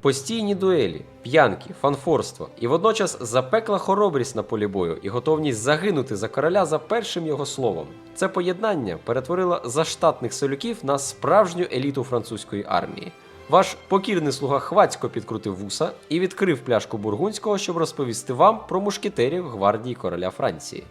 Постійні дуелі, п'янки, фанфорство і водночас запекла хоробрість на полі бою і готовність загинути за короля за першим його словом. Це поєднання перетворило заштатних селюків на справжню еліту французької армії. Ваш покірний слуга хвацько підкрутив вуса і відкрив пляшку бургундського, щоб розповісти вам про мушкетерів гвардії короля Франції.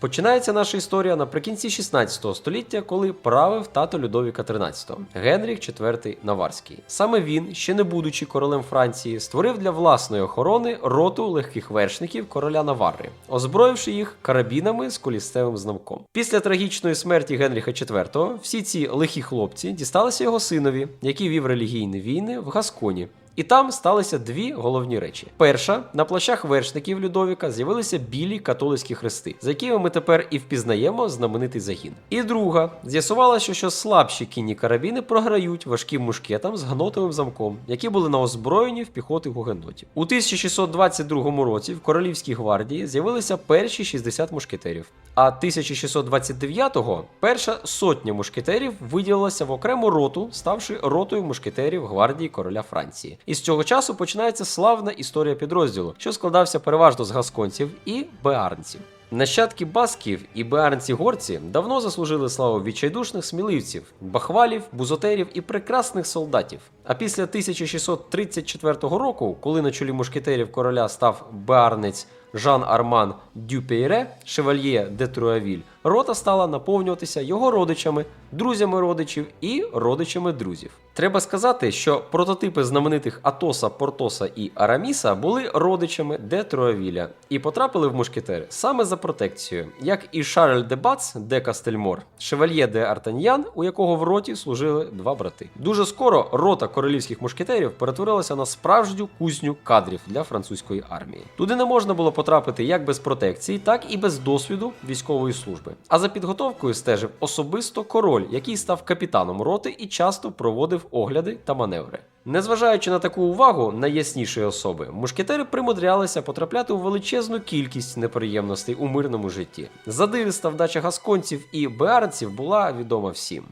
Починається наша історія наприкінці 16 століття, коли правив тато Людовіка XIII, Генріх IV Наварський. Саме він, ще не будучи королем Франції, створив для власної охорони роту легких вершників короля Наварри, озброївши їх карабінами з колістевим знамком. Після трагічної смерті Генріха IV всі ці лихі хлопці дісталися його синові, який вів релігійні війни в Гасконі. І там сталися дві головні речі. Перша, на плащах вершників Людовіка з'явилися білі католицькі хрести, за якими ми тепер і впізнаємо знаменитий загін. І друга, з'ясувалося, що слабші кінні карабіни програють важким мушкетам з гнотовим замком, які були на озброєнні в піхоти гугенотів. У 1622 році в королівській гвардії з'явилися перші 60 мушкетерів. А 1629-го перша сотня мушкетерів виділилася в окрему роту, ставши ротою мушкетерів гвардії короля Франції. І з цього часу починається славна історія підрозділу, що складався переважно з гасконців і беарнців. Нащадки басків і беарнці горці давно заслужили славу відчайдушних сміливців, бахвалів, бузотерів і прекрасних солдатів. А після 1634 року, коли на чолі мушкетерів короля став беарнець Жан Арман Дюпейре, шевальє де Труавіль, рота стала наповнюватися його родичами, друзями родичів і родичами друзів. Треба сказати, що прототипи знаменитих Атоса, Портоса і Араміса були родичами де Труавіля і потрапили в мушкетери саме за протекцією, як і Шарль де Бац де Кастельмор, шевальє де Артаньян, у якого в роті служили два брати. Дуже скоро рота королівських мушкетерів перетворилася на справжню кузню кадрів для французької армії. Туди не можна було потрапити як без протекції, так і без досвіду військової служби. А за підготовкою стежив особисто король, який став капітаном роти і часто проводив огляди та маневри. Незважаючи на таку увагу найяснішої особи, мушкетери примудрялися потрапляти у величезну кількість неприємностей у мирному житті. Задириста вдача гасконців і беарців була відома всім.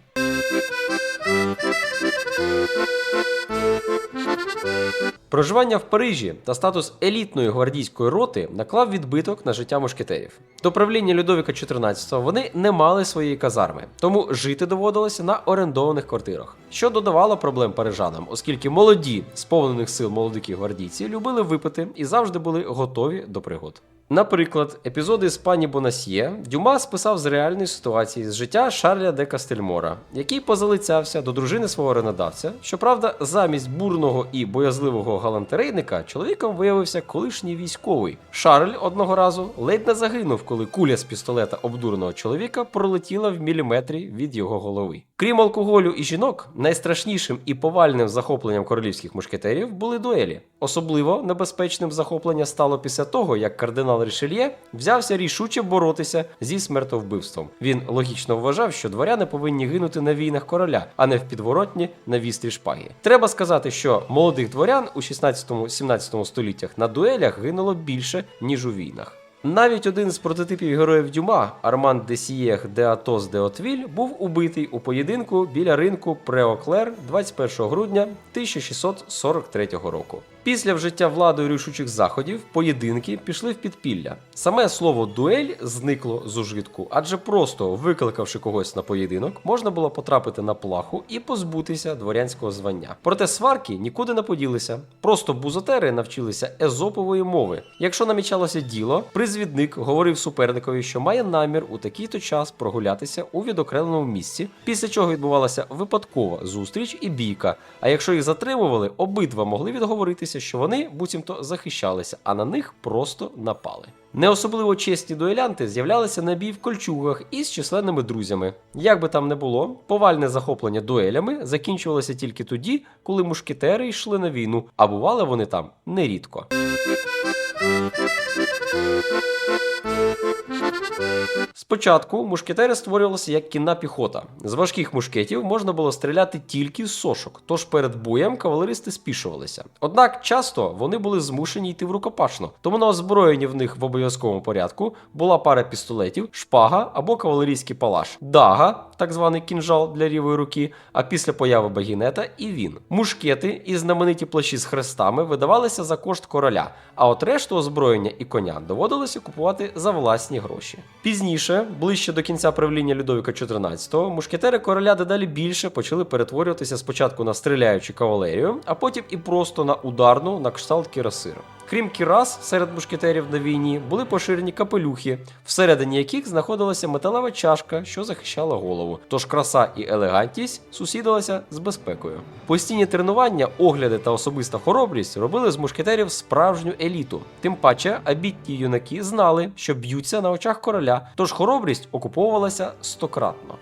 Проживання в Парижі та статус елітної гвардійської роти наклав відбиток на життя мушкетерів. До правління Людовіка XIV вони не мали своєї казарми, тому жити доводилося на орендованих квартирах, що додавало проблем парижанам, оскільки молоді, сповнених сил молодики гвардійці любили випити і завжди були готові до пригод. Наприклад, епізоди з пані Бонасьє Дюма списав з реальної ситуації з життя Шарля де Кастельмора, який позалицявся до дружини свого ренодавця. Щоправда, замість бурного і боязливого галантерейника чоловіком виявився колишній військовий. Шарль одного разу ледь не загинув, коли куля з пістолета обдуреного чоловіка пролетіла в міліметрі від його голови. Крім алкоголю і жінок, найстрашнішим і повальним захопленням королівських мушкетерів були дуелі. Особливо небезпечним захоплення стало після того, як кардинал Рішельє взявся рішуче боротися зі смертовбивством. Він логічно вважав, що дворяни повинні гинути на війнах короля, а не в підворотні на вістрі шпаги. Треба сказати, що молодих дворян у 16-17 століттях на дуелях гинуло більше ніж у війнах. Навіть один з прототипів героїв Дюма, Арман де Сієх де Атос де Отвіль, був убитий у поєдинку біля ринку Преоклер 21 грудня 1643 року. Після вжиття владою рішучих заходів поєдинки пішли в підпілля. Саме слово дуель зникло з ужитку, адже просто викликавши когось на поєдинок, можна було потрапити на плаху і позбутися дворянського звання. Проте сварки нікуди не поділися. Просто бузотери навчилися езопової мови. Якщо намічалося діло, призвідник говорив суперникові, що має намір у такий-то час прогулятися у відокремленому місці, після чого відбувалася випадкова зустріч і бійка. А якщо їх затримували, обидва могли відговоритися, що вони буцімто захищалися, а на них просто напали. Не особливо чесні дуелянти з'являлися на бій в кольчугах із численними друзями. Як би там не було, повальне захоплення дуелями закінчувалося тільки тоді, коли мушкетери йшли на війну, а бували вони там нерідко. Спочатку мушкетери створювалися як кінна піхота. З важких мушкетів можна було стріляти тільки з сошок, тож перед боєм кавалеристи спішувалися. Однак часто вони були змушені йти в рукопашну, тому на озброєнні в них в обов'язковому порядку була пара пістолетів, шпага або кавалерійський палаш, дага, так званий кінжал для лівої руки, а після появи багінета і він. Мушкети і знамениті плащі з хрестами видавалися за кошт короля, а от решту озброєння і коня доводилося купувати за власні гроші. Пізніше, ближче до кінця правління Людовіка XIV, мушкетери короля дедалі більше почали перетворюватися спочатку на стріляючу кавалерію, а потім і просто на ударну на кшталт кірасиру. Крім кірас, серед мушкетерів на війні були поширені капелюхи, всередині яких знаходилася металева чашка, що захищала голову. Тож краса і елегантність сусідилися з безпекою. Постійні тренування, огляди та особиста хоробрість робили з мушкетерів справжню еліту. Тим паче, абітні юнаки знали, що б'ються на очах короля, тож хоробрість окуповувалася стократно.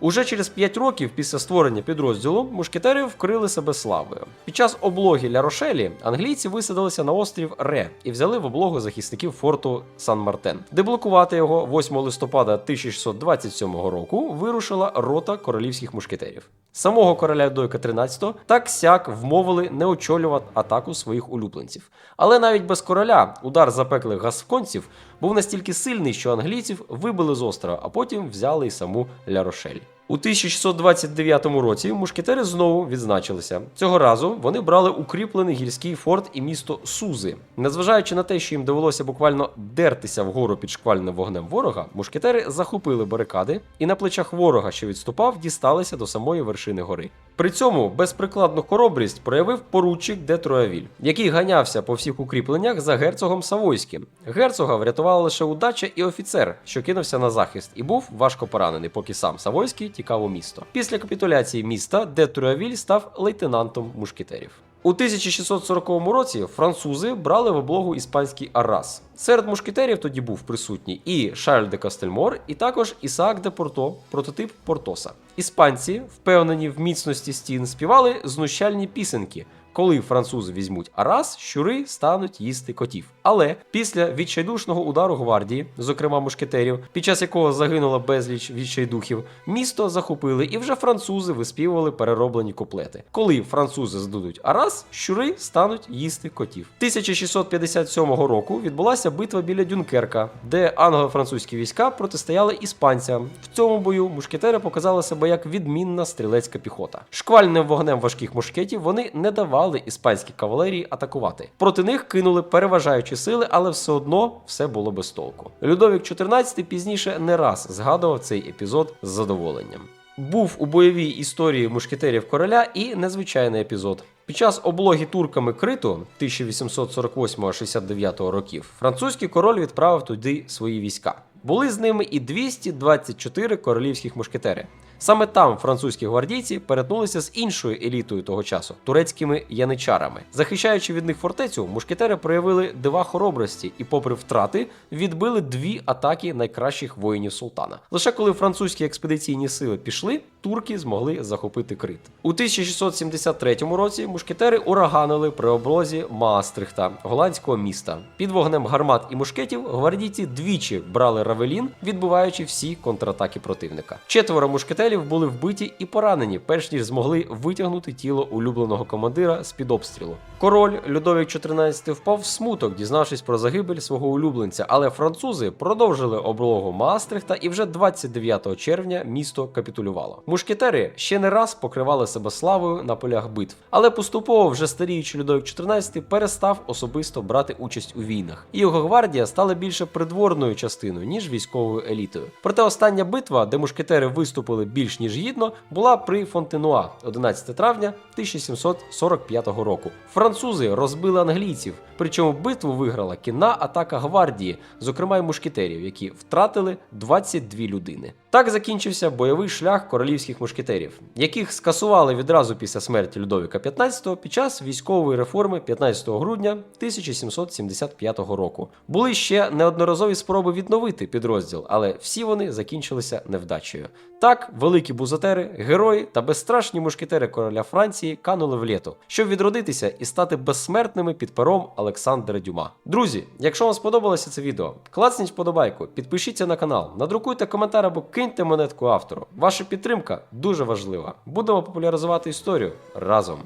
Уже через 5 років після створення підрозділу мушкетери вкрили себе славою. Під час облоги Ля Рошелі англійці висадилися на острів Ре і взяли в облогу захисників форту Сан Мартен. Деблокувати його 8 листопада 1627 року вирушила рота королівських мушкетерів. Самого короля Дойка 13 так сяк вмовили не очолювати атаку своїх улюбленців. Але навіть без короля удар запеклих гасконців був настільки сильний, що англійців вибили з острова, а потім взяли й саму Ля Рошель. У 1629 році мушкетери знову відзначилися. Цього разу вони брали укріплений гірський форт і місто Сузи. Незважаючи на те, що їм довелося буквально дертися вгору під шквальним вогнем ворога, мушкетери захопили барикади і на плечах ворога, що відступав, дісталися до самої вершини гори. При цьому безприкладну хоробрість проявив поручик де Троявіль, який ганявся по всіх укріпленнях за герцогом Савойським. Герцога врятувала лише удача і офіцер, що кинувся на захист, і був важко поранений, поки сам Савойський тікав у місто. Після капітуляції міста де Троявіль став лейтенантом мушкетерів. У 1640 році французи брали в облогу іспанський Арас. Серед мушкетерів тоді був присутній і Шарль де Кастельмор, і також Ісаак де Порто, прототип Портоса. Іспанці, впевнені в міцності стін, співали знущальні пісеньки. Коли французи візьмуть Арас, щури стануть їсти котів. Але після відчайдушного удару гвардії, зокрема мушкетерів, під час якого загинуло безліч відчайдухів, місто захопили і вже французи виспівували перероблені куплети. Коли французи здадуть Арас, щури стануть їсти котів. 1657 року відбулася битва біля Дюнкерка, де англо-французькі війська протистояли іспанцям. В цьому бою мушкетери показали себе як відмінна стрілецька піхота. Шквальним вогнем важких мушкетів вони не давали іспанській кавалерії атакувати. Проти них кинули переважаючі сили, але все одно все було без толку. Людовік XIV пізніше не раз згадував цей епізод з задоволенням. Був у бойовій історії мушкетерів короля і незвичайний епізод. Під час облоги турками Криту 1848-69 років французький король відправив туди свої війська. Були з ними і 224 королівських мушкетери. Саме там французькі гвардійці перетнулися з іншою елітою того часу турецькими яничарами. Захищаючи від них фортецю, мушкетери проявили дива хоробрості і, попри втрати, відбили дві атаки найкращих воїнів султана. Лише коли французькі експедиційні сили пішли, турки змогли захопити Крит. У 1673 році мушкетери ураганили при облозі Маастрихта, голландського міста. Під вогнем гармат і мушкетів гвардійці двічі брали Равелін, відбуваючи всі контратаки противника. Четверо мушкетерів були вбиті і поранені, перш ніж змогли витягнути тіло улюбленого командира з під обстрілу. Король Людовік XIV впав в смуток, дізнавшись про загибель свого улюбленця, але французи продовжили облогу Маастрихта, і вже 29 червня місто капітулювало. Мушкетери ще не раз покривали себе славою на полях битв, але поступово вже старіючий Людовік XIV перестав особисто брати участь у війнах, і його гвардія стала більше придворною частиною ніж військовою елітою. Проте остання битва, де мушкетери виступили більш ніж гідно, була при Фонтенуа 11 травня 1745 року. Французи розбили англійців, причому битву виграла кінна атака гвардії, зокрема й мушкетерів, які втратили 22 людини. Так закінчився бойовий шлях королівських мушкетерів, яких скасували відразу після смерті Людовіка XV під час військової реформи 15 грудня 1775 року. Були ще неодноразові спроби відновити підрозділ, але всі вони закінчилися невдачею. Так, великі бузатери, герої та безстрашні мушкетери короля Франції канули в літо, щоб відродитися і стати безсмертними під пером Олександра Дюма. Друзі, якщо вам сподобалося це відео, клацніть вподобайку, підпишіться на канал, надрукуйте коментар або киньте монетку автору. Ваша підтримка дуже важлива. Будемо популяризувати історію разом.